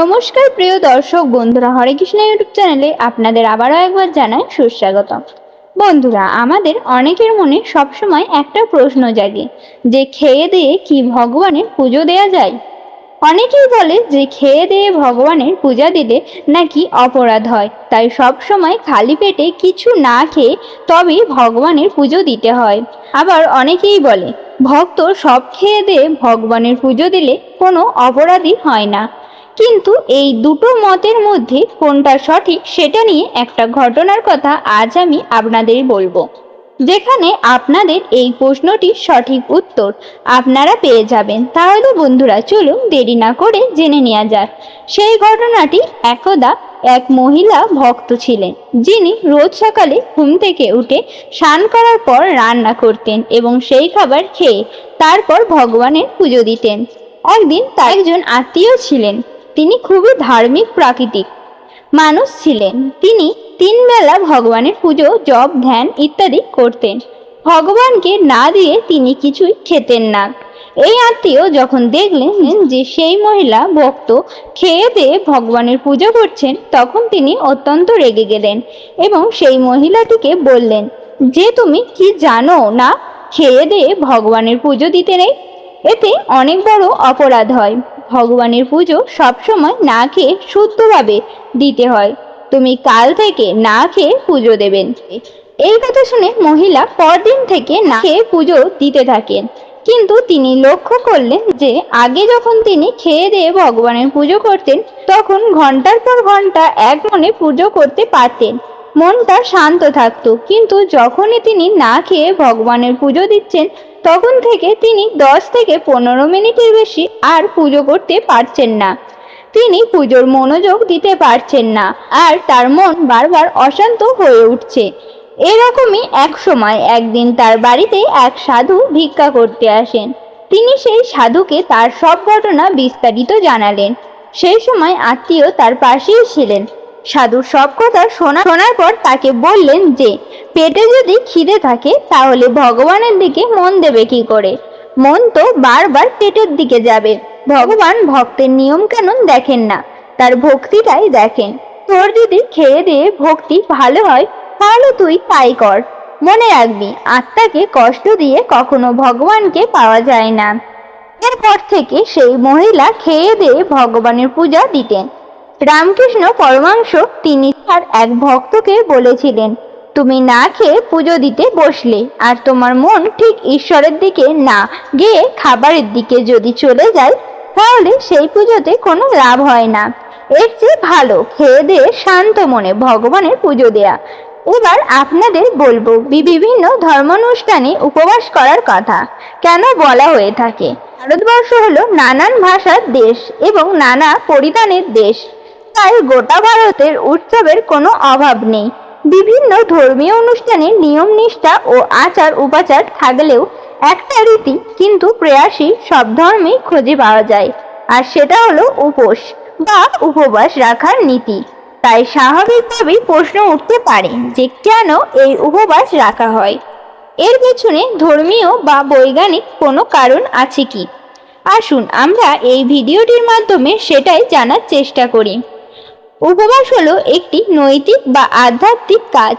নমস্কার প্রিয় দর্শক বন্ধুরা, হরে কৃষ্ণ ইউটিউব চ্যানেলে আপনাদের আবারও একবার জানাই সুস্বাগত বন্ধুরা, আমাদের অনেকের মনে সবসময় একটা প্রশ্ন জাগে, যে খেয়ে দিয়ে কি ভগবানের পুজো দেয়া যায়? অনেকেই বলে যে খেয়ে দিয়ে ভগবানের পূজা দিলে নাকি অপরাধ হয়, তাই সব সময় খালি পেটে কিছু না খেয়ে তবেই ভগবানের পুজো দিতে হয়। আবার অনেকেই বলে, ভক্ত সব খেয়ে দিয়ে ভগবানের পুজো দিলে কোনো অপরাধী হয় না। কিন্তু এই দুটো মতের মধ্যে কোনটা সঠিক সেটা নিয়ে একটা ঘটনার কথা আজ আমি আপনাদের বলব। যেখানে আপনাদের এই প্রশ্নটির সঠিক উত্তর আপনারা পেয়ে যাবেন। তাহলে বন্ধুরা, চলুন দেরি না করে জেনে নেওয়া যাক। সেই ঘটনাটি একদা এক মহিলা ভক্ত ছিলেন, যিনি রোজ সকালে ঘুম থেকে উঠে স্নান করার পর রান্না করতেন এবং সেই খাবার খেয়ে তারপর ভগবানের পুজো দিতেন। একদিন তার একজন আত্মীয় ছিলেন তিনি খুবই ধার্মিক, প্রাকৃতিক মানুষ ছিলেন। তিনি তিন বেলা ভগবানের পুজো, জপ, ধ্যান ইত্যাদি করতেন। ভগবানকে না দিয়ে তিনি কিছুই খেতেন না। এই আত্মীয় যখন দেখলেন যে সেই মহিলা ভক্ত খেয়ে দিয়ে ভগবানের পুজো করছেন, তখন তিনি অত্যন্ত রেগে গেলেন এবং সেই মহিলাটিকে বললেন, যে তুমি কি জানো না খেয়ে দিয়ে ভগবানের পুজো দিতে নেই? এতে অনেক বড় অপরাধ হয়। ভগবানের পুজো সবসময় না খেয়ে শুদ্ধভাবে দিতে হয়। তুমি কাল থেকে না খেয়ে পুজো দেবেন। এই কথা শুনে মহিলা পরদিন থেকে না খেয়ে পুজো দিতে থাকেন। কিন্তু তিনি লক্ষ্য করলেন যে, আগে যখন তিনি খেয়ে দিয়ে ভগবানের পুজো করতেন, তখন ঘণ্টার পর ঘণ্টা এক মনে পুজো করতে পারতেন। মনটা শান্ত থাকতো। কিন্তু যখনই তিনি না খেয়ে ভগবানের পুজো দিচ্ছেন, তখন থেকে তিনি দশ থেকে পনেরো মিনিটের বেশি আর পুজো করতে পারছেন না। তিনি পুজোর মনোযোগ দিতে পারছেন না আর তার মন বারবার অশান্ত হয়ে উঠছে। এরকমই এক সময় একদিন তার বাড়িতে এক সাধু ভিক্ষা করতে আসেন। তিনি সেই সাধুকে তার সব ঘটনা বিস্তারিত জানালেন। সেই সময় আত্মীয় তার পাশেই ছিলেন। সাধুর সব কথা শোনা শোনার পর তাকে বললেন যে, পেটে যদি খিদে থাকে, তাহলে ভগবানের দিকে মন দেবে কি করে? মন তো বারবার পেটের দিকে যাবে। ভগবান ভক্তের নিয়ম কানুন দেখেন না, তার ভক্তিটাই দেখেন। তোর যদি খেয়ে দিয়ে ভক্তি ভালো হয়, তাহলে তুই তাই কর। মনে রাখবি, আত্মাকে কষ্ট দিয়ে কখনো ভগবানকে পাওয়া যায় না। এরপর থেকে সেই মহিলা খেয়ে দিয়ে ভগবানের পূজা দিতেন। রামকৃষ্ণ পরমাংশ তিনি তার এক ভক্তকে বলেছিলেন, তুমি না খেয়ে পুজো দিতে বসলে, আর তোমার মন ঠিক ঈশ্বরের দিকে না গিয়ে খাবারের দিকে যদি চলে যায়, তাহলে সেই পুজোতে কোনো লাভ হয় না। এর চেয়ে ভালো, খেয়ে দিয়ে শান্ত মনে ভগবানের পুজো দেয়া। এবার আপনাদের বলব বিভিন্ন ধর্মানুষ্ঠানে উপবাস করার কথা। কেন বলা হয়ে থাকে? ভারতবর্ষ হলো নানান ভাষার দেশ এবং নানা পরিধানের দেশ। তাই গোটা ভারতের উৎসবের কোনো অভাব নেই। বিভিন্ন ধর্মীয় অনুষ্ঠানে নিয়ম নিষ্ঠা ও আচার উপাচার থাকলেও একটা রীতি কিন্তু প্রেয়াসী সব ধর্মেই খুঁজে পাওয়া যায়, আর সেটা হলো উপোস বা উপবাস রাখার নীতি। তাই স্বাভাবিকভাবেই প্রশ্ন উঠতে পারে যে কেন এই উপবাস রাখা হয়? এর পেছনে ধর্মীয় বা বৈজ্ঞানিক কোনো কারণ আছে কি? আসুন আমরা এই ভিডিওটির মাধ্যমে সেটাই জানার চেষ্টা করি। উপবাস হলো একটি নৈতিক বা আধ্যাত্মিক কাজ,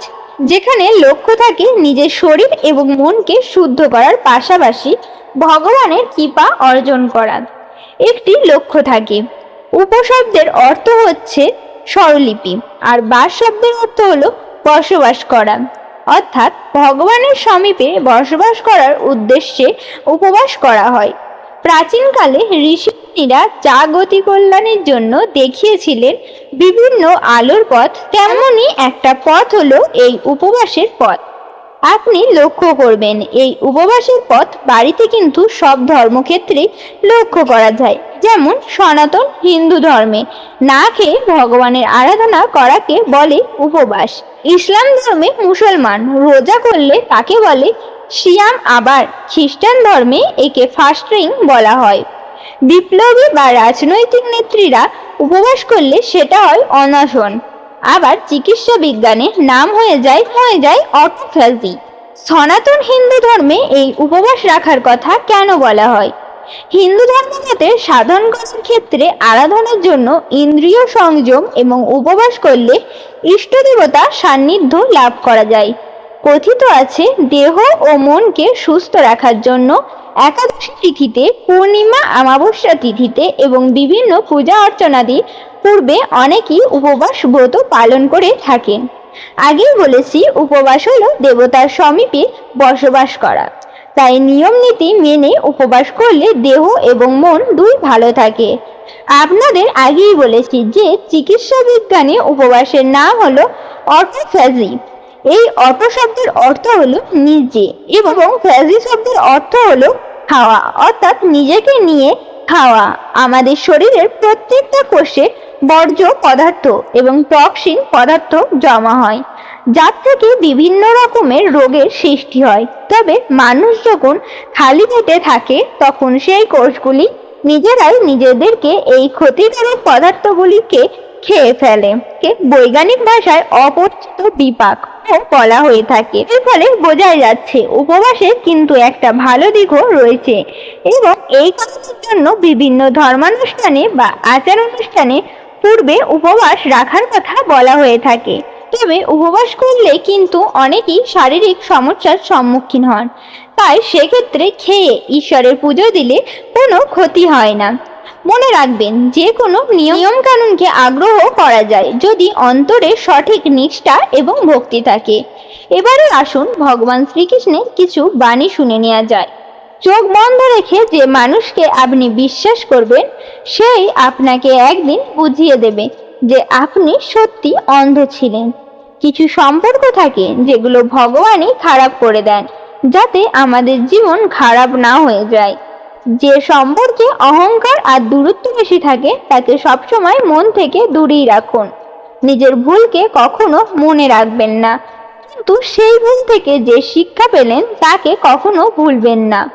যেখানে লক্ষ্য থাকে নিজের শরীর এবং মনকে শুদ্ধ করার পাশাপাশি ভগবানের কৃপা অর্জন করা একটি লক্ষ্য থাকে। উপশব্দের অর্থ হচ্ছে স্বরলিপি, আর বাস শব্দের অর্থ হলো বসবাস করা। অর্থাৎ ভগবানের সমীপে বসবাস করার উদ্দেশ্যে উপবাস করা হয়। প্রাচীনকালে ঋষিরা চা গতি কল্যাণের জন্য দেখিয়েছিলেন বিভিন্ন আলোর পথ। তেমনই একটা পথ হলো এই উপবাসের পথ। আপনি লক্ষ্য করবেন, এই উপবাসের পথ বাড়িতে কিন্তু সব ধর্মক্ষেত্রে লক্ষ্য করা যায়। যেমন সনাতন হিন্দু ধর্মে না খেয়ে ভগবানের আরাধনা করাকে বলে উপবাস। ইসলাম ধর্মে মুসলমান রোজা করলে তাকে বলে সিয়াম আবার খ্রিস্টান ধর্মে একে ফাস্টিং বলা হয়। বিপ্লবী বা রাজনৈতিক নেত্রীরা উপবাস করলে সেটা হয় অনশন। আবার চিকিৎসা বিজ্ঞানে নাম হয়ে যায় হয়ে যায় অটোফ্যাজি সনাতন হিন্দু ধর্মে এই উপবাস রাখার কথা কেন বলা হয়? হিন্দু ধর্মমতে সাধন ক্ষেত্রে আরাধনার জন্য ইন্দ্রিয় সংযম এবং উপবাস করলে ইষ্ট দেবতা সান্নিধ্য লাভ করা যায়। কথিত আছে দেহ ও মনকে সুস্থ রাখার জন্য একাদশী তিথিতে পূর্ণিমা, অমাবস্যা তিথিতে এবং বিভিন্ন পূজা অর্চনাদি পূর্বে অনেকেই উপবাস ব্রত পালন করে থাকেন। আগেই বলেছি, উপবাস হল দেবতার সমীপে বসবাস করা। তাই নিয়ম নীতি মেনে উপবাস করলে দেহ এবং মন দুই ভালো থাকে। আপনাদের আগেই বলেছি যে চিকিৎসা বিজ্ঞানে উপবাসের নাম হলো অটোফ্যাজি। এই অটো শব্দের অর্থ হলো নিজে এবং ফ্যাজি শব্দের অর্থ হলো খাওয়া অর্থাৎ নিজেকে নিয়ে খাওয়া। আমাদের শরীরের প্রত্যেকটা কোষে বর্জ্য পদার্থ এবং টক্সিন পদার্থ জমা হয় যার থেকে বিভিন্ন রকমের রোগের সৃষ্টি হয়। তবে মানুষ যখন খালি পেটে থাকে তখন সেই কোষগুলি নিজেরাই নিজেদেরকে এই ক্ষতিকারক পদার্থগুলিকে খেয়ে ফেলে। কে বৈজ্ঞানিক ভাষায় অপরিচিত বিপাক। ও বলা হয়ে থাকে। এর ফলে বোঝাই যাচ্ছে, উপবাসের কিন্তু একটা ভালো দিকও রয়েছে এবং এই কারণের জন্য বিভিন্ন ধর্মানুষ্ঠানে বা আচার অনুষ্ঠানে পূর্বে উপবাস রাখার কথা বলা হয়ে থাকে। তবে উপবাস করলে কিন্তু অনেকেই শারীরিক সমস্যার সম্মুখীন হন। তাই সেক্ষেত্রে খেয়ে ঈশ্বরের পুজো দিলে কোনো ক্ষতি হয় না। মনে রাখবেন, যে কোনো নিয়ম কানুনকে আগ্রহ করা যায় যদি অন্তরে সঠিক নিষ্ঠা এবং ভক্তি থাকে। এবারে আসুন ভগবান শ্রীকৃষ্ণের কিছু বাণী শুনে নেওয়া যায় চোখ বন্ধ রেখে যে মানুষকে আপনি বিশ্বাস করবেন, সেই আপনাকে একদিন বুঝিয়ে দেবে যে আপনি সত্যি অন্ধ ছিলেন। কিছু সম্পর্ক থাকে যেগুলো ভগবানই খারাপ করে দেন, যাতে আমাদের জীবন খারাপ না হয়ে যায়। যে সম্পর্কে অহংকার আর দূরত্ব বেশি থাকে, তাকে সবসময় মন থেকে দূরেই রাখুন। নিজের ভুলকে কখনো মনে রাখবেন না। কিন্তু সেই ভুল থেকে যে শিক্ষা পেলেন, তাকে কখনো ভুলবেন না।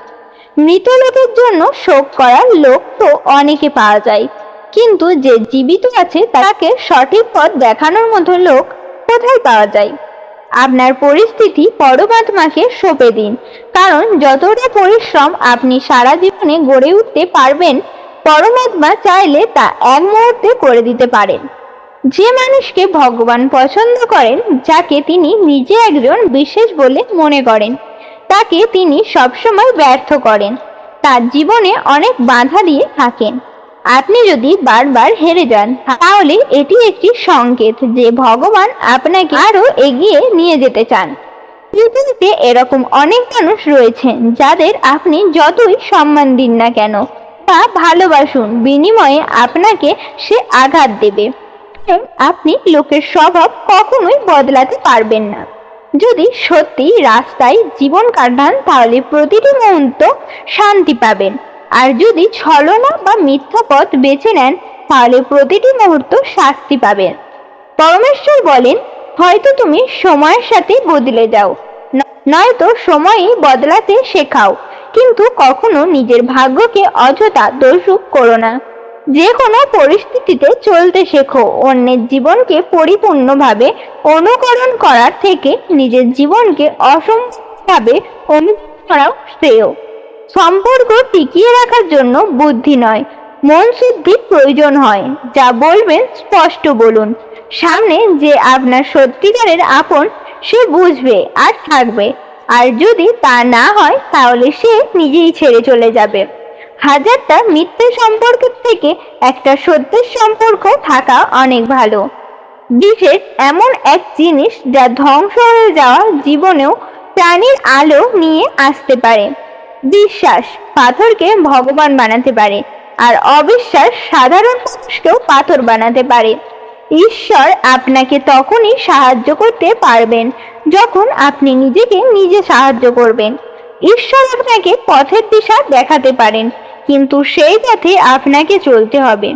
মৃত লোকের জন্য শোক করার লোক তো অনেকে পাওয়া যায়। কিন্তু যে জীবিত আছে, তাকে সঠিক পথ দেখানোর মতো লোক কোথায় পাওয়া যায়? আপনার পরিস্থিতি পরমাত্মাকে সঁপে দিন। কারণ যতটা পরিশ্রম আপনি সারা জীবনে গড়ে উঠতে পারবেন, পরমাত্মা চাইলে তা এক মুহূর্তে করে দিতে পারেন। যে মানুষকে ভগবান পছন্দ করেন, যাকে তিনি নিজে একজন বিশেষ বলে মনে করেন, তাকে তিনি সবসময় ব্যর্থ করেন। তার জীবনে অনেক বাধা দিয়ে থাকেন। আপনি যদি বারবার হেরে যান, তাহলে এটি একটি সংকেত যে ভগবান আপনাকে আরও এগিয়ে নিয়ে যেতে চান। পৃথিবীতে এরকম অনেক মানুষ রয়েছেন যাদের আপনি যতই সম্মান দিন না কেন বা ভালোবাসুন, বিনিময়ে আপনাকে সে আঘাত দেবে। আপনি লোকের স্বভাব কখনোই বদলাতে পারবেন না। যদি সত্যি রাস্তায় জীবন কাটান, তাহলে প্রতিটি মুহূর্ত শান্তি পাবেন। আর যদি ছলনা বা মিথ্যা পথ বেছে নেন, তাহলে প্রতিটি মুহূর্ত শাস্তি পাবেন। পরমেশ্বর বলেন, হয়তো তুমি সময়ের সাথে বদলে যাও। নয়তো সময়ই বদলাতে শেখাও। কিন্তু কখনো নিজের ভাগ্যকে অযথা দোষুক করো না। যে কোনো পরিস্থিতিতে চলতে শেখো। অন্যের জীবনকে পরিপূর্ণভাবে অনুকরণ করার থেকে নিজের জীবনকে অসম্ভাবে অনুভব করাও শ্রেয়। সম্পর্ক টিকিয়ে রাখার জন্য বুদ্ধি নয়। মন শুদ্ধির প্রয়োজন হয়, যা বলবেন স্পষ্ট বলুন। সামনে যে আপনার সত্যিকারের আপন, সে বুঝবে আর থাকবে। আর যদি তা না হয়, তাহলে সে নিজেই ছেড়ে চলে যাবে। হাজারটা মিথ্যে সম্পর্কের থেকে একটা সত্যের সম্পর্ক থাকা অনেক ভালো। বিশেষ এমন এক জিনিস যা ধ্বংস হয়ে যাওয়া জীবনেও প্রাণীর আলো নিয়ে আসতে পারে। বিশ্বাস পাথরকে ভগবান বানাতে পারে আর অবিশ্বাস সাধারণ মানুষকেও পাথর বানাতে পারে। ঈশ্বর আপনাকে তখনই সাহায্য করতে পারবেন যখন আপনি নিজেকে নিজে সাহায্য করবেন। ঈশ্বর আপনাকে পথের দিশা দেখাতে পারেন, কিন্তু সেই পথে আপনাকে চলতে হবে।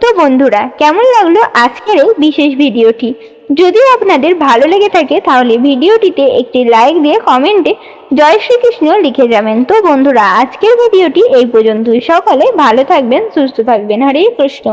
তো বন্ধুরা, কেমন লাগল আজকের এই বিশেষ ভিডিওটি? যদি আপনাদের ভালো লেগে থাকে তাহলে ভিডিওটিতে একটি লাইক দিয়ে কমেন্টে জয় শ্রীকৃষ্ণ লিখে যাবেন। তো বন্ধুরা, আজকের ভিডিওটি এই পর্যন্তই। সকালে ভালো থাকবেন, সুস্থ থাকবেন। হরে কৃষ্ণ।